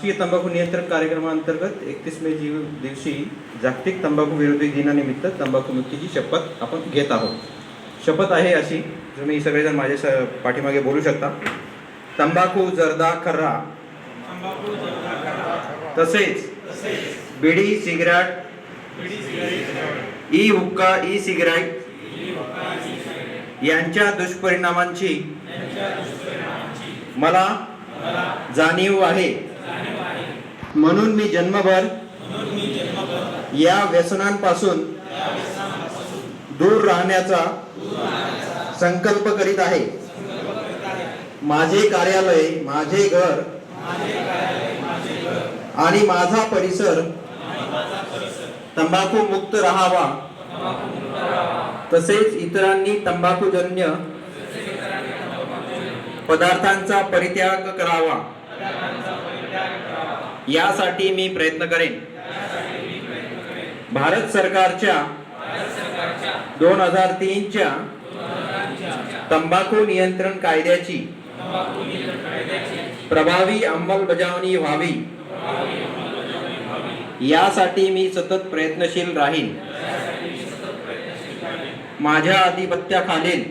राष्ट्रीय तंबाखू नियंत्रण कार्यक्रमाअंतर्गत एकतीस मे जी दिवशी जागतिक तंबाखू विरोधी दिनानिमित्त तंबाखू मुक्तीची शपथ आपण घेत आहोत. शपथ आहे अशी तुम्ही सगळेजण माझ्या स पाठीमागे बोलू शकता. तंबाखू जर्दा खर्रा. तसेच बिडी सिगरेट. ई हुक्का ई सिगरेट. यांच्या दुष्परिणामांची मला जाणीव आहे. म्हणून मी जन्मभर या व्यसनांपासून दूर राहण्याचा संकल्प करीत आहे. माझे कार्यालय माझे घर आणि माझा परिसर तंबाखू मुक्त राहावा. तसेच इतरांनी तंबाखूजन्य पदार्थांचा परित्याग करावा. यासाठी मी प्रयत्न करेन. भारत सरकारच्या दोन हजार तीनच्या तंबाखू नियंत्रण कायद्याची प्रभावी अंमलबजावणी व्हावी. यासाठी मी सतत प्रयत्नशील राहीन. माझ्या आधिपत्याखालील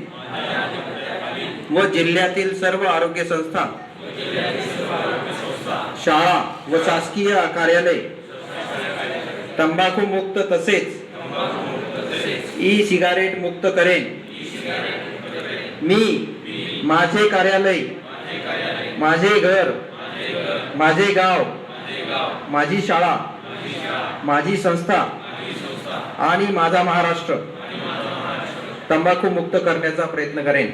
व जिल्ह्यातील सर्व आरोग्य संस्था शाळा व शासकीय कार्यालय. तंबाखू मुक्त तसेच ई सिगारेट मुक्त करेन. मी माझे कार्यालय माझे घर माझे गाव माझी शाळा माझी संस्था आणि माझा महाराष्ट्र. तंबाखू मुक्त करण्याचा प्रयत्न करेन.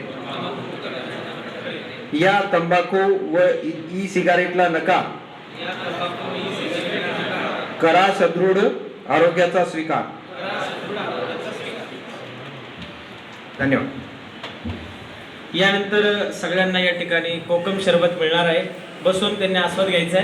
या तंबाखू व ई सिगारेटला नका. करा सदृढ आरोग्याचा स्वीकार. धन्यवाद. यानंतर सगळ्यांना या ठिकाणी कोकम शरबत मिळणार आहे. बसून त्यांनी आस्वाद घ्यायचा आहे.